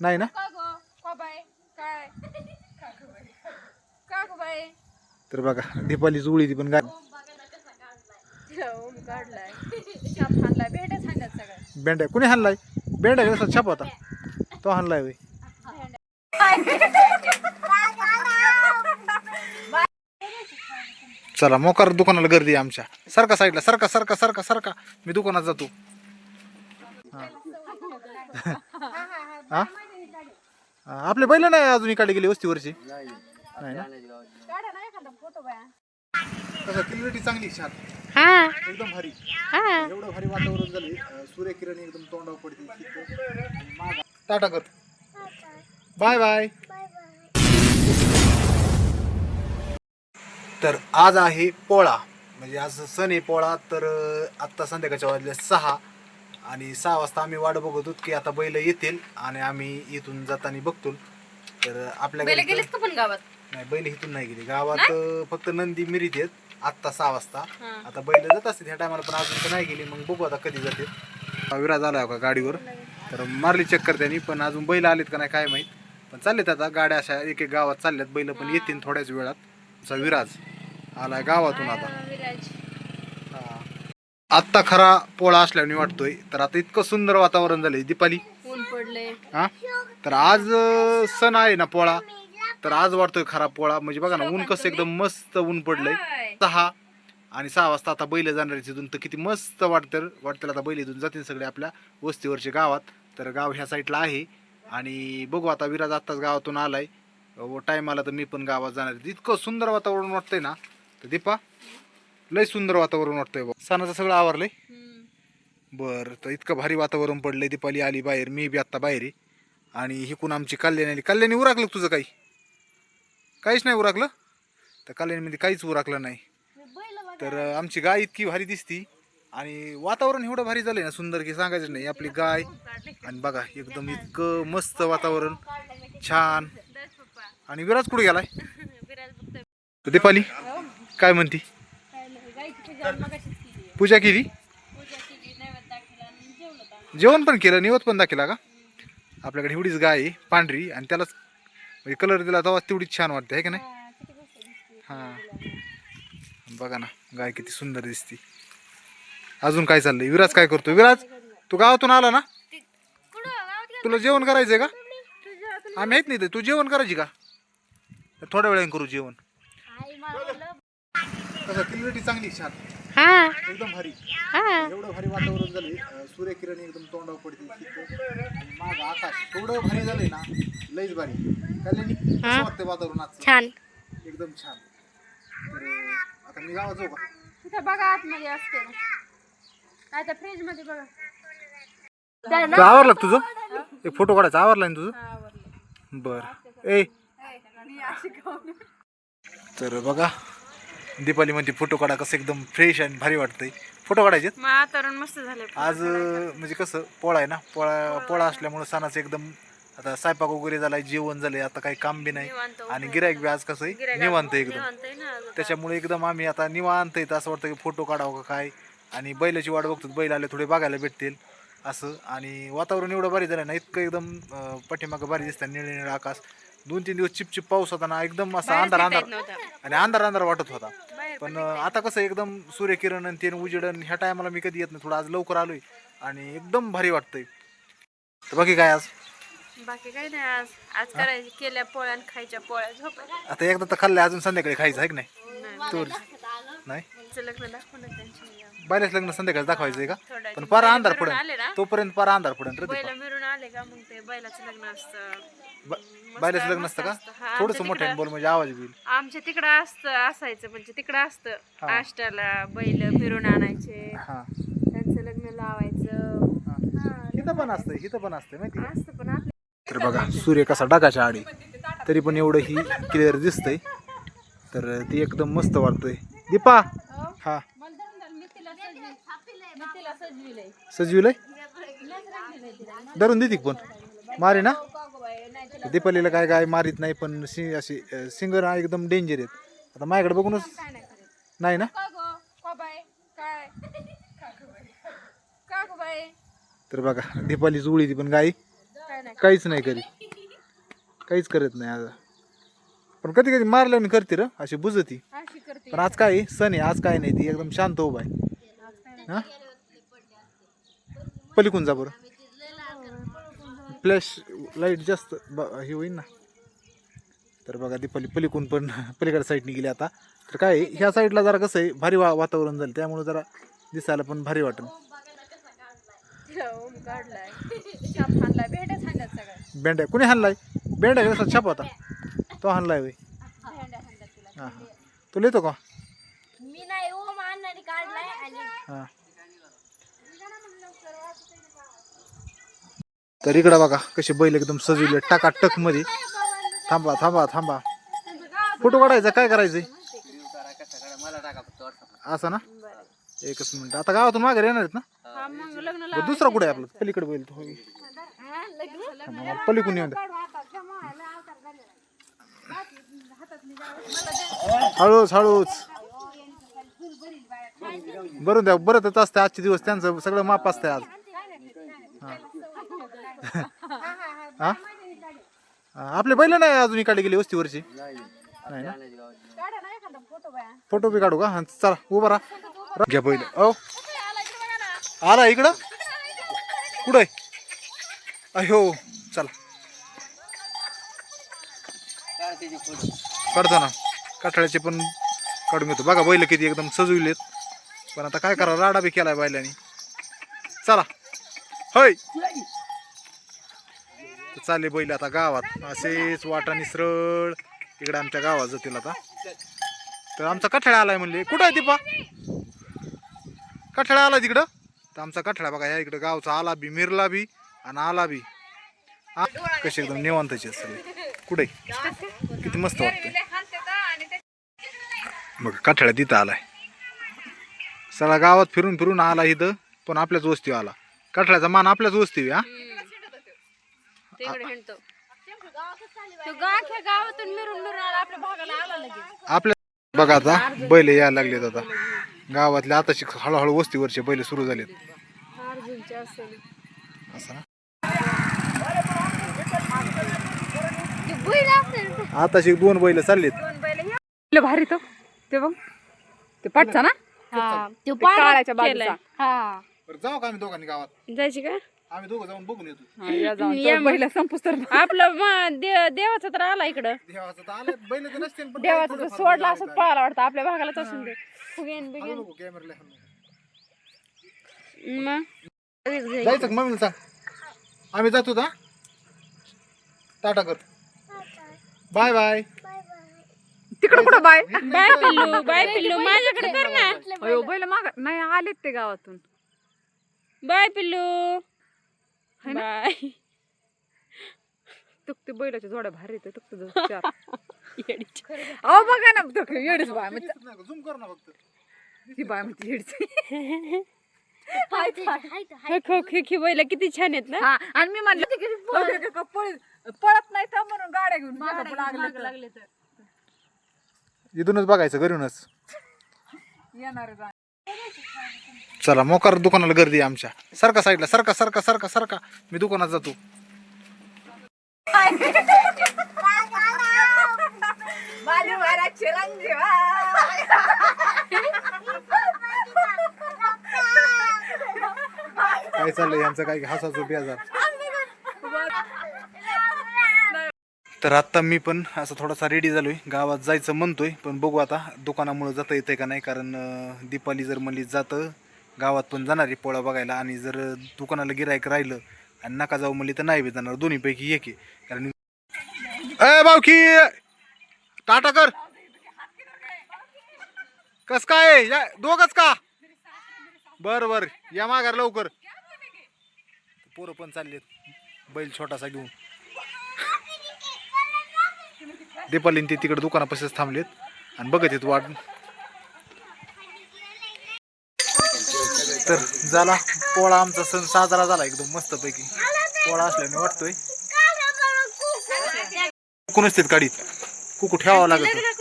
नाही ना? का गो का बाय काय का गो बाय तर बघा दीपाली जुळी ती पण गाय ओम काढलाय शाप हाणलाय. भेटच हाणल्यात सगळ्या. बेंड्या कुणी हाणलाय? बेंड्या कसा छाप होता? तो हाणलाय होय. चला मोकार दुकानाला गर्दी आहे आमच्या. सारखा साईडला सारखा सारखा सारखा सारखा मी दुकानात जातो. हा. आपले बैल नाही अजून इकडे गेली वस्तीवरची? नाही. ना? काढा ना एखादा फोटो बाया. कसं क्लिअरिटी चांगली छान. हा. एकदम भारी. हा. एवढं भारी वातावरण झाले सूर्यकिरण एकदम तोंडावर पडते. टाटा कर. बाय बाय तर आज आहे पोळा. म्हणजे आज सण आहे पोळा. तर अं, आत्ता संध्याकाळच्या वाजल्या सहा. आणि सहा वाजता आम्ही वाट बघत होतो की आता बैल येतील आणि आम्ही इथून जाताना बघतो. तर आपल्या बैल घरी गेलीस का पण गावात? नाही बैल इथून नाही गेली. गावात अं, फक्त नंदी मिरीत आहेत. आत्ता सहा वाजता. हा. आता बैल जात असते ह्या टायमाला पण अजून तर नाही गेली. मग बघू आता कधी जाते हा विराज आला का गाडीवर. तर मारली चक्कर त्यांनी पण अजून बैल आलेत का नाही काय माहीत. पण चाललेत आता. गाड्या अशा एक एक गावात चालल्यात. बैल पण येतील थोड्याच वेळात. विराज आलाय गावातून आता. विराज. आत्ता खरा पोळा असल्याने वाटतोय. तर आता इतकं सुंदर वातावरण झालंय. दीपाली? ऊन पडले हा? तर आज अं, सण आहे ना पोळा. तर आज वाटतोय खरा पोळा. म्हणजे बघा ना ऊन कसं एकदम मस्त ऊन पडलंय. सहा आणि सहा वाजता आता बैल जाणार आहेत तिथून. तर किती मस्त वाटतं वाटतं आता बैल इथून जातील सगळे आपल्या वस्तीवरचे गावात. तर गाव ह्या साईडला आहे. आणि बघू आता विराज आत्ताच गावातून आलाय. टाईम आला तर मी पण गावात जाणार आहे. इतकं सुंदर वातावरण वाटतंय ना. तर दीपा? लय सुंदर वातावरण वाटतंय बघ. सणाचं सगळं आवरलंय? बरं तर इतकं भारी वातावरण पडलंय दीपाली आली बाहेर मी बी आत्ता बाहेर आहे. आणि हिकून आमची कल्याणी आली. कल्याणी उराकलं तुझं काही? काहीच नाही उराकलं? तर कल्याणीमध्ये काहीच उराकलं नाही. तर आमची गाय इतकी भारी दिसती. आणि वातावरण एवढं भारी झालंय ना सुंदर की सांगायचं नाही. आपली गाय आणि बघा एकदम इतकं मस्त वातावरण. छान. आणि विराज कुठे गेलाय? दीपाली काय म्हणती? पूजा केली? जेवण पण केलं निवत पण दाखिला का? आपल्याकडे एवढीच गाय आहे पांढरी आणि त्यालाच म्हणजे कलर दिला तेव्हा तेवढीच छान वाटते आहे का नाही? हां बघा ना गाय किती सुंदर दिसती. अजून काय चाललंय? विराज काय करतो विराज तू गावातून आला ना? तुला जेवण करायचंय का? आम्ही आहेत नाही तू जेवण करायची का? थोड्या वेळाने करू जेवण. क्लिअरिटी चांगली छान. हा. एकदम भारी. हा. एवढं भारी वातावरण झालंय. सूर्यकिरण एकदम तोंडावर पडते माग आकाश. एवढं भारी झालंय ना. लईच भारी. कल्याणी कसं वाटतंय वातावरण आजचं? छान. एकदम छान. तर आता मी गावात जाऊ का? तिथं बघा आतमध्ये असते ना. काय तर फ्रीजमध्ये बघा. तू आवरलं का तुझं? एक फोटो काढायचा. आवरला ना तुझं? बर. ए. तर बघा दीपाली म्हणते फोटो काढा कसं एकदम फ्रेश आणि भारी वाटतंय. फोटो काढायचे वातावरण मस्त झाले आज म्हणजे कसं पोळा आहे ना? पोळा पोळा असल्यामुळं सणाचं एकदम आता स्वयंपाक वगैरे झालाय जेवण झालंय आता काही काम बी नाही. आणि गिरायक बी आज कसं आहे निवांत एकदम. त्याच्यामुळे एकदम आम्ही आता निवांत आहेत असं वाटतं की फोटो काढावं का काय. आणि बैलाची वाट बघतो बैल आले थोडे बघायला भेटतील असं. आणि वातावरण एवढं भारी झालं ना इतकं एकदम पाठीमागं भारी दिसतं निळे निळे आकाश. दोन तीन दिवस चिपचिप पाऊस होता ना एकदम असा अंधार अंधार आणि अंधार अंधार वाटत होता. पण आता कसं एकदम सूर्यकिरण आणि ते उजेडन ह्या टायमाला मी कधी येत नाही. थोडं आज लवकर आलोय आणि एकदम भारी वाटतंय. तर बाकी काय आज? बाकी काही नाही आज. आज करायची केल्या पोळ्या आणि खायच्या पोळ्या झोपायच्या आता एकदा तर खाल्लंय अजून संध्याकाळी खायचं आहे की नाही? तोर. नाही? लग्न बायलाच लग्न संध्याकाळी दाखवायचंय का? पण पारा अंधार पडेल. तोपर्यंत पारा अंधार पडेल बैल मिळून आले का मग ते बैलाचं लग्न असतं? बायलाच लग्न असतं का? हा, थोडस मोठ्याने बोल म्हणजे आवाज येईल आमच्या तिकडं असतं असायचं म्हणजे तिकडं असतं. आष्टाला बैल फिरून आणायचे हा. त्यांचं लग्न लावायचं. हा. हा, इथं पण असतं इथं पण असतं माहिती पण तर बघा सूर्य कसा डागाच्या आडी. तरी पण एवढं ही क्लिअर दिसतंय. तर ती एकदम मस्त वाटतंय. दीपा! हा. सजविलंय. धरून देते पण मारे ना. दीपालीला काय काय मारीत नाही पण सि अशी सिंगर एकदम डेंजर आहेत. आता माझ्याकडे बघूनच नाही ना? तर बघा दीपाली जुळी ती पण गाई काहीच नाही करीत. काहीच करत नाही आज पण कधी कधी मारल्याने करते र अशी बुजती पण आज काय? सण आहे आज काय नाही. ती एकदम शांत उभा आहे. हा? पलीकून जा बरं. फ्लॅश लाइट जास्त ब- हे होईल ना. तर बघा दीपाली पलीकून पण पलीकडे साईडने गेली आता. तर काय ह्या साईडला जरा कसं आहे भारी वा वातावरण झालं. त्यामुळे जरा दिसायला पण भारी वाटेल. बेंड्या कुणी हाणलाय? बेंड्या कसा छाप होता? तो हाणलाय भेंड्या तुला हां हां. तुला येतो का? मी नाही हां. तर इकडं बघा कसे बैल एकदम सजवले टाकाटकमध्ये. थांबा थांबा थांबा. फोटो काढायचा काय करायचंय? असं ना? एकच मिनिट. आता गावातून मागे येणार आहेत ना? दुसरा कुठे आहे आपलं? पलीकडे बैल तो. पलीकडून येऊन द्या. हळूच हळूच. बरं द्या. बरं तर असते. आजचे दिवस त्यांचं सगळं माप असतंय आज. हा? आपले बैल नाही अजून इकडे गेली वस्तीवरची? नाही ना? फोटो बी काढू का? हा, चला उभा राहा. घ्या बैल ओ आला इकडं? कुठं आहे? अयो चला. काढतो ना काठाळ्याचे पण काढून घेतो. बघा बैल किती एकदम सजविलेत. पण आता काय करा राडा बी केलाय बैलानी. चला. होय. तर चालले बैल आता गावात. असेच वाटाने सरळ इकडे आमच्या गावात जातील आता. तर आमचा कठाळा आलाय म्हणले. कुठं आहे दीपा? कठळा आला तिकडं? तर आमचा कठाळा बघा या इकडं गावचा आला बी मिरला बी आणि आला बी. आ, कशी एकदम निवांताची असते कुठे? किती मस्त वाटते मग कठळा तिथं आलाय. सगळा गावात फिरून फिरून आला इथं पण आपल्याच वस्तीवर आला. कठाळ्याचा मान आपल्याच वस्तीवर हा? तिकडे हिंडतो. तो गाख्या गावातून मिरून मिरून आला आपल्या भागाला आला लगेच. आपल्या बघा आता बैल यायला लागलेत आता. गावातले आताशी हळूहळू वस्तीवरचे बैल सुरू झालेत. अर्जुनचे असेल. असं ना? ते बैल असेल आताशी दोन बैल चाललेत. दोन बैल हे लय भारी तो. ते बघ. ते पाठचा ना? हा तो काळ्याच्या केलंय. हा. जाऊ का आम्ही दोघांनी गावात? जायची का? आम्ही दोघं जाऊन बघून येतो. हा, या जाऊन. या तो मग. पहिला संपूस तर आपलं म- दे- देवाचा तर आला इकडं. देवाचं तर आलं बैल तर नसते पण देवाचं तर थोडंफार सोडला असंच पळाला वाटतं आपल्या भागालाच असून दे. फुगेन बिगेन. कॅमेराला. मग? जायचं का मम्मीला सांग? आम्ही जातो का? टाटा कर. Bye bye. तिकडं कुठं बाय? बाय पिल्लू बाय पिल्लू माझ्याकडे कर ना. अयो बैल माग नाही आलेत ते गावातून. बाय पिल्लू. बाय. तुक ते बैलाच्या जोड्या भारी येते तुक ते चार. अहो बघा ना तुक येडीच बाय म्हणजे झूम कर ना फक्त. ती बाय म्हणजे येडीच. हाय ते, हाय ते, हाय. हे खो खे खे बैल किती छान आहेत ना? हा आणि मी म्हणलं पळत? पळत- पळत नाही तर म्हणून गाड्या घेऊन मागं लागले तर. लागले तर. इथूनच बघायचं घरूनच. येणार चला मोकार दुकानाला गर्दी आहे आमच्या. सारखा साईडला सारखा सारखा सारखा सारखा मी दुकानात जातो. काय चाललंय? यांचं काय हसाचं बेजार? तर आत्ता मी पण असं थोडासा रेडी झालो आहे गावात जायचं म्हणतो आहे पण बघू आता दुकानामुळं जाता येतंय का नाही? कारण दीपाली जर म्हणली जातं गावात पण जाणार आहे पोळा बघायला. आणि जर दुकानाला गिरायक राहिलं आणि नका जाऊ म्हणली तर नाही बी जाणार. दोन्हीपैकी एक आहे. कारण ए बावकी! टाटा कर! कस काय या दोघच का? बर बर. या माघार लवकर. पोरं पण चाललेत. बैल छोटासा घेऊन. दीपालीन ते तिकडे दुकानापाशीच थांबलेत. आणि बघत येत वाट तर झाला पोळा आमचा सण साजरा झाला एकदम मस्त पैकी पोळा असल्याने वाटतोय. कुणच तेत गाडीत. कुकू ठेवावं लागत